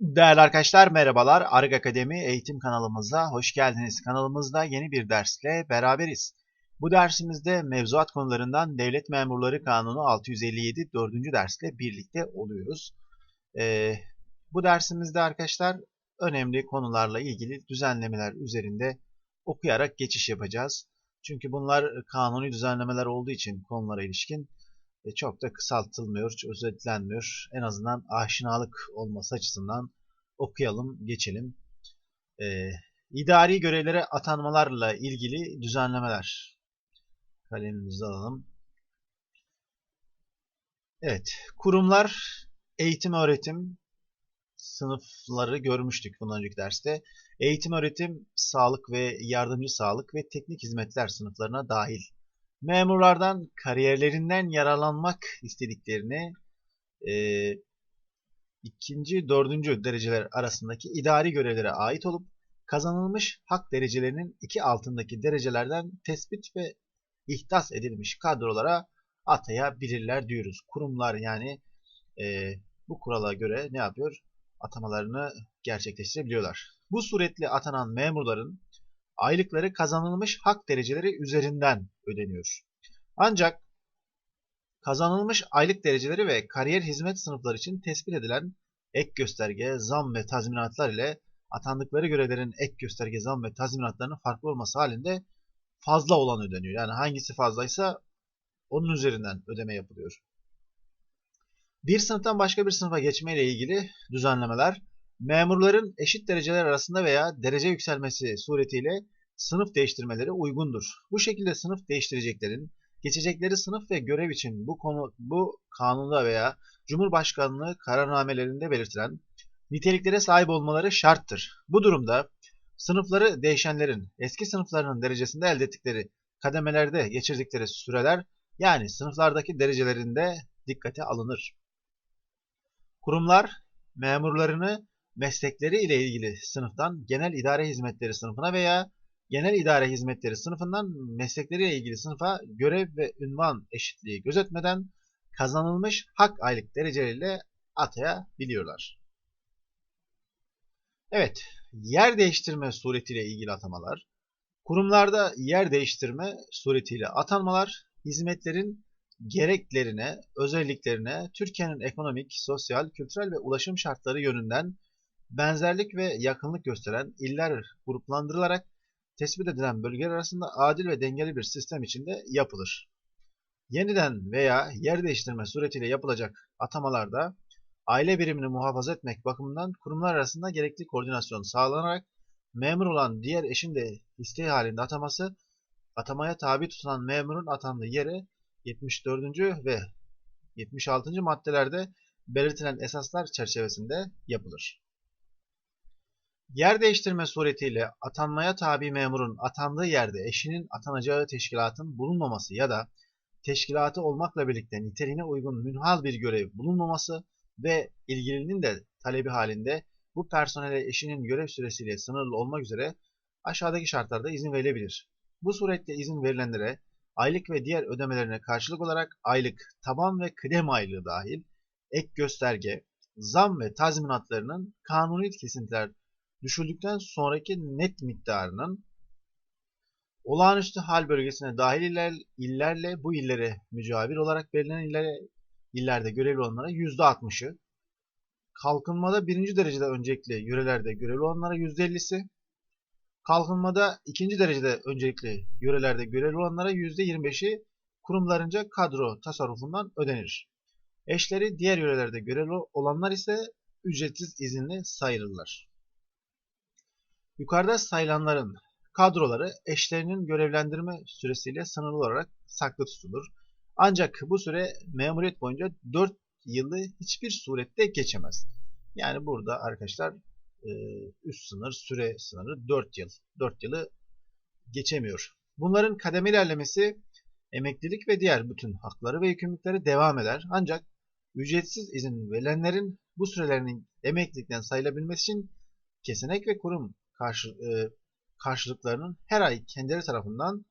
Değerli arkadaşlar merhabalar. Arık Akademi eğitim kanalımıza hoş geldiniz. Kanalımızda yeni bir dersle beraberiz. Bu dersimizde mevzuat konularından Devlet Memurları Kanunu 657 4. dersle birlikte oluyoruz. Ee, bu dersimizde arkadaşlar önemli konularla ilgili düzenlemeler üzerinde okuyarak geçiş yapacağız. Çünkü bunlar kanuni düzenlemeler olduğu için konulara ilişkin çok da kısaltılmıyor, özetlenmiyor. En azından aşinalık olması açısından okuyalım, geçelim. Ee, idari görevlere atanmalarla ilgili düzenlemeler. Kalemimizi alalım. Evet, kurumlar, eğitim öğretim sınıfları görmüştük bundan önceki derste. Eğitim öğretim, sağlık ve yardımcı sağlık ve teknik hizmetler sınıflarına dahil memurlardan kariyerlerinden yararlanmak istediklerini e, ikinci, dördüncü dereceler arasındaki idari görevlere ait olup kazanılmış hak derecelerinin iki altındaki derecelerden tespit ve ihtas edilmiş kadrolara atayabilirler diyoruz. Kurumlar yani e, bu kurala göre ne yapıyor? Atamalarını gerçekleştirebiliyorlar. Bu suretle atanan memurların aylıkları kazanılmış hak dereceleri üzerinden ödeniyor. Ancak kazanılmış aylık dereceleri ve kariyer hizmet sınıfları için tespit edilen ek gösterge, zam ve tazminatlar ile atandıkları görevlerin ek gösterge, zam ve tazminatlarının farklı olması halinde fazla olan ödeniyor. Yani hangisi fazlaysa onun üzerinden ödeme yapılıyor. Bir sınıftan başka bir sınıfa geçme ile ilgili düzenlemeler memurların eşit dereceler arasında veya derece yükselmesi suretiyle sınıf değiştirmeleri uygundur. Bu şekilde sınıf değiştireceklerin geçecekleri sınıf ve görev için bu konu bu kanunda veya Cumhurbaşkanlığı kararnamelerinde belirtilen niteliklere sahip olmaları şarttır. Bu durumda sınıfları değişenlerin eski sınıflarının derecesinde elde ettikleri kademelerde geçirdikleri süreler yani sınıflardaki derecelerinde dikkate alınır. Kurumlar memurlarını meslekleri ile ilgili sınıftan genel idare hizmetleri sınıfına veya genel idare hizmetleri sınıfından meslekleriyle ilgili sınıfa görev ve ünvan eşitliği gözetmeden kazanılmış hak aylık dereceleriyle atayabiliyorlar. Evet, yer değiştirme suretiyle ilgili atamalar, kurumlarda yer değiştirme suretiyle atanmalar, hizmetlerin gereklerine, özelliklerine, Türkiye'nin ekonomik, sosyal, kültürel ve ulaşım şartları yönünden benzerlik ve yakınlık gösteren iller gruplandırılarak tespit edilen bölgeler arasında adil ve dengeli bir sistem içinde yapılır. Yeniden veya yer değiştirme suretiyle yapılacak atamalarda aile birimini muhafaza etmek bakımından kurumlar arasında gerekli koordinasyon sağlanarak memur olan diğer eşin de isteği halinde ataması, atamaya tabi tutulan memurun atandığı yere 74. ve 76. maddelerde belirtilen esaslar çerçevesinde yapılır. Yer değiştirme suretiyle atanmaya tabi memurun atandığı yerde eşinin atanacağı teşkilatın bulunmaması ya da teşkilatı olmakla birlikte niteliğine uygun münhal bir görev bulunmaması ve ilgilinin de talebi halinde bu personele eşinin görev süresiyle sınırlı olmak üzere aşağıdaki şartlarda izin verilebilir. Bu suretle izin verilenlere aylık ve diğer ödemelerine karşılık olarak aylık, taban ve kıdem aylığı dahil ek gösterge, zam ve tazminatlarının kanuni kesintiler düşüldükten sonraki net miktarının olağanüstü hal bölgesine dahil iller, illerle bu illere mücavir olarak belirlenen illere, illerde görevli olanlara %60'ı, kalkınmada birinci derecede öncelikli yörelerde görevli olanlara %50'si, kalkınmada ikinci derecede öncelikli yörelerde görevli olanlara %25'i kurumlarınca kadro tasarrufundan ödenir. Eşleri diğer yörelerde görevli olanlar ise ücretsiz izinli sayılırlar. Yukarıda sayılanların kadroları eşlerinin görevlendirme süresiyle sınırlı olarak saklı tutulur. Ancak bu süre memuriyet boyunca 4 yılı hiçbir surette geçemez. Yani burada arkadaşlar e, üst sınır, süre sınırı 4 yıl. 4 yılı geçemiyor. Bunların kademe ilerlemesi emeklilik ve diğer bütün hakları ve yükümlülükleri devam eder. Ancak ücretsiz izin verilenlerin bu sürelerinin emeklilikten sayılabilmesi için kesenek ve kurum karşı, e, karşılıklarının her ay kendileri tarafından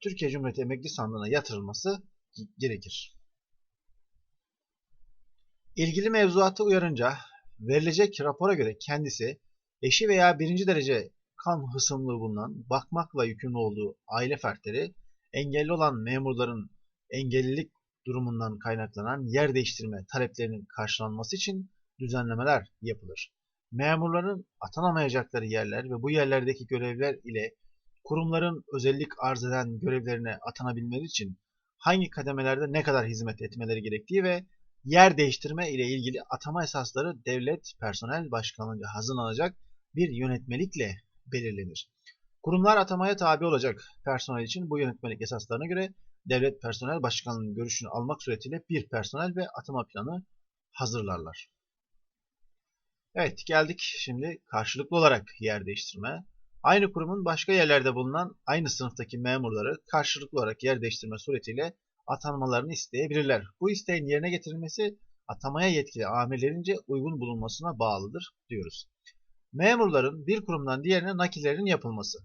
Türkiye Cumhuriyeti Emekli Sandığı'na yatırılması gerekir. İlgili mevzuatı uyarınca verilecek rapora göre kendisi eşi veya birinci derece kan hısımlığı bulunan, bakmakla yükümlü olduğu aile fertleri, engelli olan memurların engellilik durumundan kaynaklanan yer değiştirme taleplerinin karşılanması için düzenlemeler yapılır. Memurların atanamayacakları yerler ve bu yerlerdeki görevler ile kurumların özellik arz eden görevlerine atanabilmeleri için hangi kademelerde ne kadar hizmet etmeleri gerektiği ve yer değiştirme ile ilgili atama esasları devlet personel başkanlığınca hazırlanacak bir yönetmelikle belirlenir. Kurumlar atamaya tabi olacak personel için bu yönetmelik esaslarına göre devlet personel başkanlığının görüşünü almak suretiyle bir personel ve atama planı hazırlarlar. Evet geldik şimdi karşılıklı olarak yer değiştirme. Aynı kurumun başka yerlerde bulunan aynı sınıftaki memurları karşılıklı olarak yer değiştirme suretiyle atanmalarını isteyebilirler. Bu isteğin yerine getirilmesi atamaya yetkili amirlerince uygun bulunmasına bağlıdır diyoruz. Memurların bir kurumdan diğerine nakillerinin yapılması.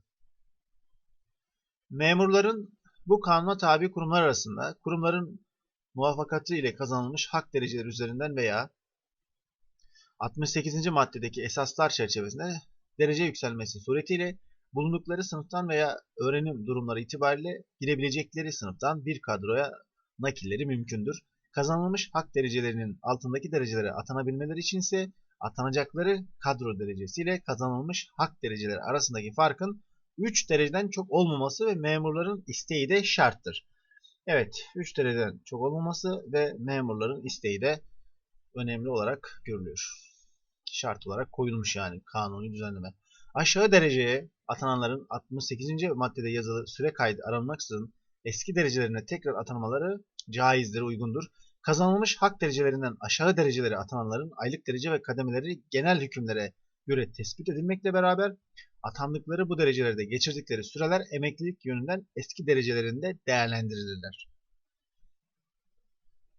Memurların bu kanuna tabi kurumlar arasında kurumların muvaffakatı ile kazanılmış hak dereceleri üzerinden veya 68. maddedeki esaslar çerçevesinde derece yükselmesi suretiyle bulundukları sınıftan veya öğrenim durumları itibariyle girebilecekleri sınıftan bir kadroya nakilleri mümkündür. Kazanılmış hak derecelerinin altındaki derecelere atanabilmeleri için ise atanacakları kadro derecesiyle kazanılmış hak dereceleri arasındaki farkın 3 dereceden çok olmaması ve memurların isteği de şarttır. Evet, 3 dereceden çok olmaması ve memurların isteği de önemli olarak görülüyor. Şart olarak koyulmuş yani kanuni düzenleme. Aşağı dereceye atananların 68. maddede yazılı süre kaydı aranmaksızın eski derecelerine tekrar atanmaları caizdir, uygundur. Kazanılmış hak derecelerinden aşağı derecelere atananların aylık derece ve kademeleri genel hükümlere göre tespit edilmekle beraber atandıkları bu derecelerde geçirdikleri süreler emeklilik yönünden eski derecelerinde değerlendirilirler.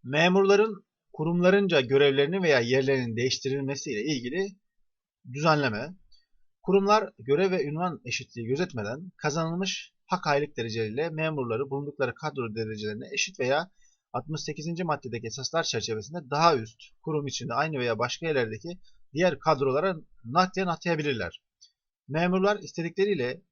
Memurların kurumlarınca görevlerini veya yerlerinin değiştirilmesiyle ilgili düzenleme, kurumlar görev ve ünvan eşitliği gözetmeden kazanılmış hak aylık dereceleriyle memurları bulundukları kadro derecelerine eşit veya 68. maddedeki esaslar çerçevesinde daha üst, kurum içinde aynı veya başka yerlerdeki diğer kadrolara naklen atayabilirler. Memurlar istedikleriyle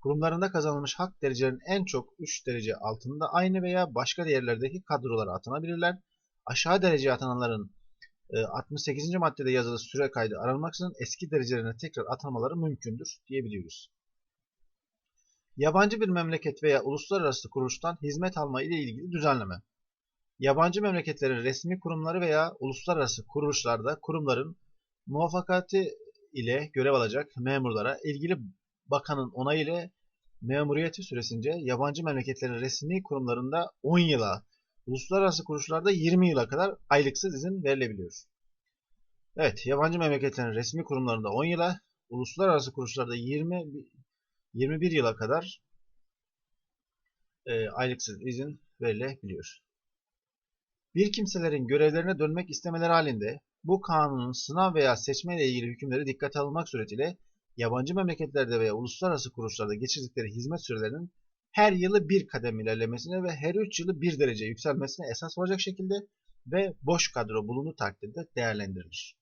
kurumlarında kazanılmış hak derecelerinin en çok 3 derece altında aynı veya başka yerlerdeki kadrolara atanabilirler. Aşağı dereceye atananların 68. E, maddede yazılı süre kaydı aranmaksızın eski derecelerine tekrar atanmaları mümkündür diyebiliyoruz. Yabancı bir memleket veya uluslararası kuruluştan hizmet alma ile ilgili düzenleme. Yabancı memleketlerin resmi kurumları veya uluslararası kuruluşlarda kurumların muvaffakati ile görev alacak memurlara ilgili bakanın onayı ile memuriyeti süresince yabancı memleketlerin resmi kurumlarında 10 yıla, uluslararası kuruluşlarda 20 yıla kadar aylıksız izin verilebiliyor. Evet, yabancı memleketlerin resmi kurumlarında 10 yıla, uluslararası kuruluşlarda 20 21 yıla kadar e, aylıksız izin verilebiliyor. Bir kimselerin görevlerine dönmek istemeleri halinde bu kanunun sınav veya seçme ile ilgili hükümleri dikkate alınmak suretiyle yabancı memleketlerde veya uluslararası kuruluşlarda geçirdikleri hizmet sürelerinin her yılı bir kadem ilerlemesine ve her 3 yılı bir derece yükselmesine esas olacak şekilde ve boş kadro bulunduğu takdirde değerlendirilir.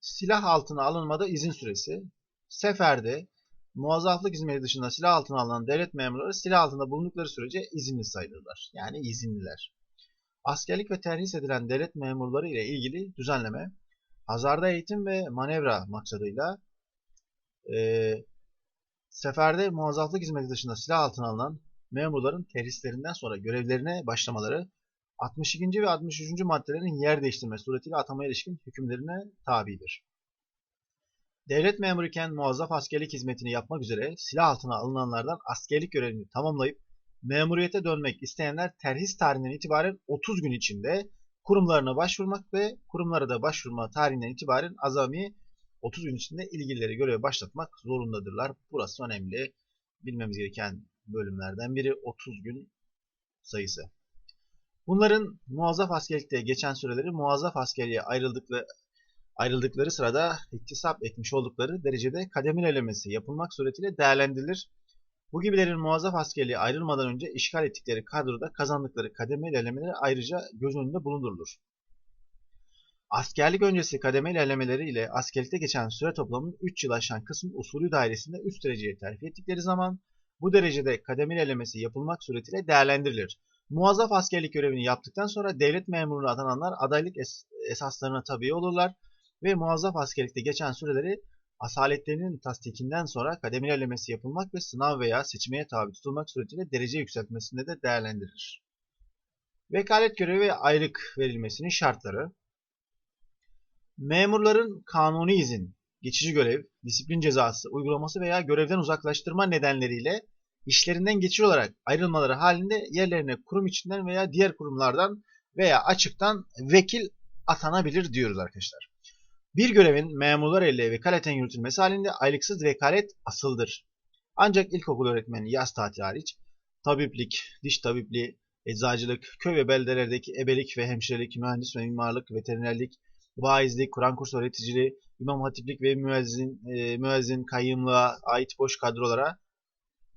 Silah altına alınmada izin süresi, seferde, muazzaflık hizmeti dışında silah altına alınan devlet memurları silah altında bulundukları sürece izinli sayılırlar. Yani izinliler. Askerlik ve terhis edilen devlet memurları ile ilgili düzenleme, hazarda eğitim ve manevra maksadıyla e, seferde muazzaflık hizmeti dışında silah altına alınan memurların terhislerinden sonra görevlerine başlamaları 62. ve 63. maddelerin yer değiştirme suretiyle atama ilişkin hükümlerine tabidir. Devlet memuru iken muazzaf askerlik hizmetini yapmak üzere silah altına alınanlardan askerlik görevini tamamlayıp memuriyete dönmek isteyenler terhis tarihinden itibaren 30 gün içinde kurumlarına başvurmak ve kurumlara da başvurma tarihinden itibaren azami 30 gün içinde ilgilileri göreve başlatmak zorundadırlar. Burası önemli. Bilmemiz gereken bölümlerden biri 30 gün sayısı. Bunların muazzaf askerlikte geçen süreleri muazzaf askerliğe ayrıldıkları, ayrıldıkları sırada iktisap etmiş oldukları derecede kademeli elemesi yapılmak suretiyle değerlendirilir bu gibilerin muazzaf askerliğe ayrılmadan önce işgal ettikleri kadroda kazandıkları kademe ilerlemeleri ayrıca göz önünde bulundurulur. Askerlik öncesi kademe ilerlemeleri ile askerlikte geçen süre toplamının 3 yıl aşan kısmı usulü dairesinde üst dereceye terfi ettikleri zaman bu derecede kademe ilerlemesi yapılmak suretiyle değerlendirilir. Muazzaf askerlik görevini yaptıktan sonra devlet memuruna atananlar adaylık es esaslarına tabi olurlar ve muazzaf askerlikte geçen süreleri asaletlerinin tasdikinden sonra kademe ilerlemesi yapılmak ve sınav veya seçmeye tabi tutulmak suretiyle derece yükseltmesinde de değerlendirilir. Vekalet görevi ve aylık verilmesinin şartları Memurların kanuni izin, geçici görev, disiplin cezası, uygulaması veya görevden uzaklaştırma nedenleriyle işlerinden geçici olarak ayrılmaları halinde yerlerine kurum içinden veya diğer kurumlardan veya açıktan vekil atanabilir diyoruz arkadaşlar. Bir görevin memurlar ile vekaleten yürütülmesi halinde aylıksız vekalet asıldır. Ancak ilkokul öğretmeni yaz tatili hariç tabiplik, diş tabipliği, eczacılık, köy ve beldelerdeki ebelik ve hemşirelik, mühendis ve mimarlık, veterinerlik, vaizlik, Kur'an kursu öğreticiliği, imam hatiplik ve müezzin, e, müezzin kayyımlığa ait boş kadrolara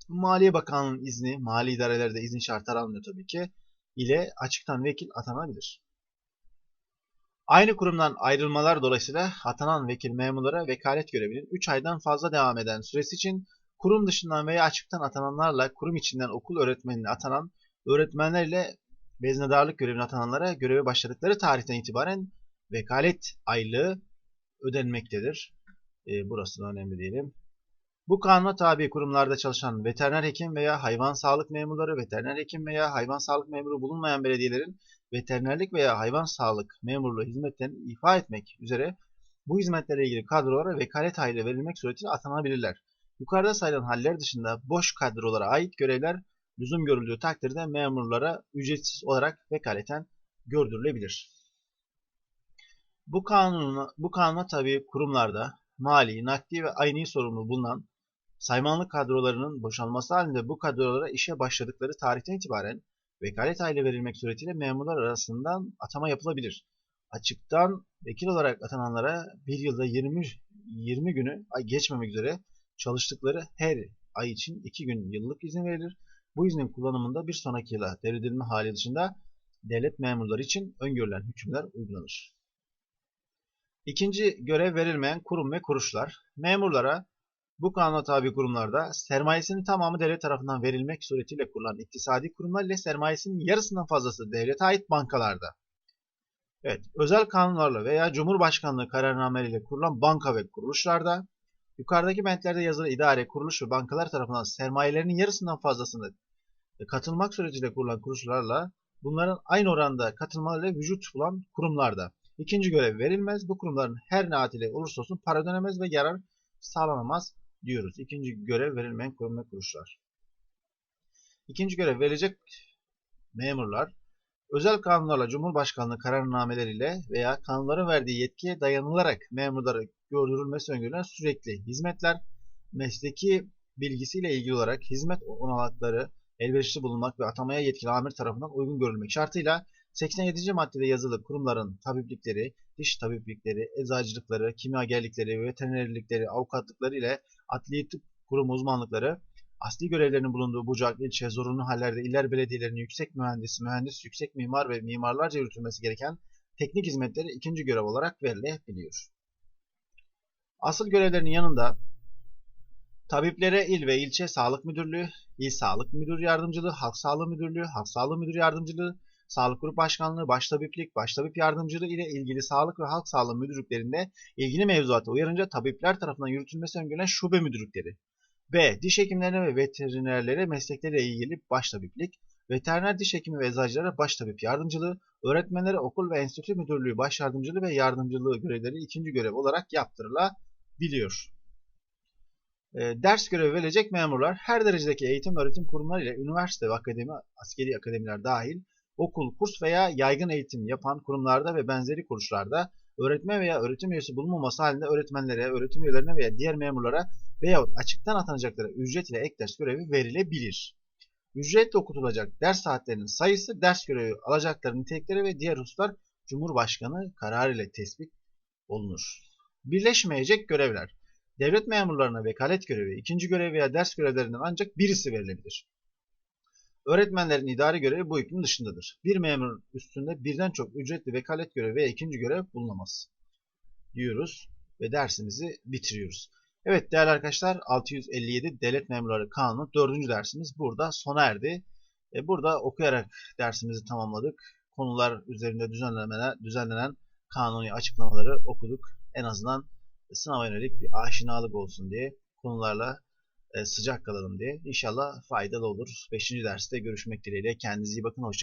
Maliye Bakanlığı'nın izni, mali idarelerde izin şartları alınıyor tabii ki, ile açıktan vekil atanabilir. Aynı kurumdan ayrılmalar dolayısıyla atanan vekil memurlara vekalet görevinin 3 aydan fazla devam eden süresi için kurum dışından veya açıktan atananlarla kurum içinden okul öğretmenine atanan öğretmenlerle veznedarlık görevine atananlara göreve başladıkları tarihten itibaren vekalet aylığı ödenmektedir. E, burası da önemli diyelim. Bu kanuna tabi kurumlarda çalışan veteriner hekim veya hayvan sağlık memurları, veteriner hekim veya hayvan sağlık memuru bulunmayan belediyelerin veterinerlik veya hayvan sağlık memurluğu hizmetlerini ifa etmek üzere bu hizmetlere ilgili kadrolara vekalet aylığı verilmek suretiyle atanabilirler. Yukarıda sayılan haller dışında boş kadrolara ait görevler lüzum görüldüğü takdirde memurlara ücretsiz olarak vekaleten gördürülebilir. Bu kanuna, bu kanuna tabi kurumlarda mali, nakdi ve ayni sorumlu bulunan saymanlık kadrolarının boşalması halinde bu kadrolara işe başladıkları tarihten itibaren vekalet aile verilmek suretiyle memurlar arasından atama yapılabilir. Açıktan vekil olarak atananlara bir yılda 20, 20 günü geçmemek üzere çalıştıkları her ay için 2 gün yıllık izin verilir. Bu iznin kullanımında bir sonraki yıla devredilme hali dışında devlet memurları için öngörülen hükümler uygulanır. İkinci görev verilmeyen kurum ve kuruluşlar. Memurlara bu kanuna tabi kurumlarda sermayesinin tamamı devlet tarafından verilmek suretiyle kurulan iktisadi kurumlar ile sermayesinin yarısından fazlası devlete ait bankalarda. Evet, özel kanunlarla veya Cumhurbaşkanlığı kararnameleriyle kurulan banka ve kuruluşlarda, yukarıdaki bentlerde yazılı idare, kuruluş ve bankalar tarafından sermayelerinin yarısından fazlasını katılmak suretiyle kurulan kuruluşlarla bunların aynı oranda katılmalarıyla vücut bulan kurumlarda. İkinci görev verilmez. Bu kurumların her ne adıyla olursa olsun para ödenemez ve yarar sağlanamaz diyoruz. İkinci görev verilmeyen kurum ve kuruluşlar. İkinci görev verecek memurlar özel kanunlarla Cumhurbaşkanlığı kararnameleriyle veya kanunların verdiği yetkiye dayanılarak memurlara gördürülmesi öngörülen sürekli hizmetler, mesleki bilgisiyle ilgili olarak hizmet olanakları elverişli bulunmak ve atamaya yetkili amir tarafından uygun görülmek şartıyla 87. maddede yazılı kurumların tabiplikleri, diş tabiplikleri, eczacılıkları, kimyagerlikleri, veterinerlikleri, avukatlıkları ile adli tıp kurum uzmanlıkları, asli görevlerinin bulunduğu bucak, ilçe, zorunlu hallerde iller belediyelerinin yüksek mühendis, mühendis, yüksek mimar ve mimarlarca yürütülmesi gereken teknik hizmetleri ikinci görev olarak verilebiliyor. Asıl görevlerinin yanında tabiplere il ve ilçe sağlık müdürlüğü, il sağlık müdür yardımcılığı, halk sağlığı müdürlüğü, halk sağlığı müdür yardımcılığı, Sağlık Grup Başkanlığı, Baştabiplik, Baştabip Yardımcılığı ile ilgili sağlık ve halk sağlığı müdürlüklerinde ilgili mevzuata uyarınca tabipler tarafından yürütülmesi öngörülen şube müdürlükleri. B. Diş hekimlerine ve veterinerlere meslekleriyle ilgili baştabiplik, veteriner diş hekimi ve eczacılara baştabip yardımcılığı, öğretmenlere okul ve enstitü müdürlüğü baş yardımcılığı ve yardımcılığı görevleri ikinci görev olarak yaptırılabiliyor. E, ders görevi verecek memurlar her derecedeki eğitim öğretim kurumları ile üniversite ve akademi, askeri akademiler dahil okul, kurs veya yaygın eğitim yapan kurumlarda ve benzeri kuruluşlarda öğretmen veya öğretim üyesi bulunmaması halinde öğretmenlere, öğretim üyelerine veya diğer memurlara veyahut açıktan atanacaklara ücret ile ek ders görevi verilebilir. Ücretle okutulacak ders saatlerinin sayısı, ders görevi alacakların nitelikleri ve diğer hususlar Cumhurbaşkanı kararı ile tespit olunur. Birleşmeyecek görevler. Devlet memurlarına vekalet görevi, ikinci görev veya ders görevlerinden ancak birisi verilebilir. Öğretmenlerin idari görevi bu hükmün dışındadır. Bir memur üstünde birden çok ücretli vekalet görevi veya ikinci görev bulunamaz. Diyoruz ve dersimizi bitiriyoruz. Evet değerli arkadaşlar 657 Devlet Memurları Kanunu 4. dersimiz burada sona erdi. E, burada okuyarak dersimizi tamamladık. Konular üzerinde düzenlemeler, düzenlenen kanuni açıklamaları okuduk. En azından sınava yönelik bir aşinalık olsun diye konularla sıcak kalalım diye. İnşallah faydalı olur. 5. derste görüşmek dileğiyle. Kendinize iyi bakın. Hoşçakalın.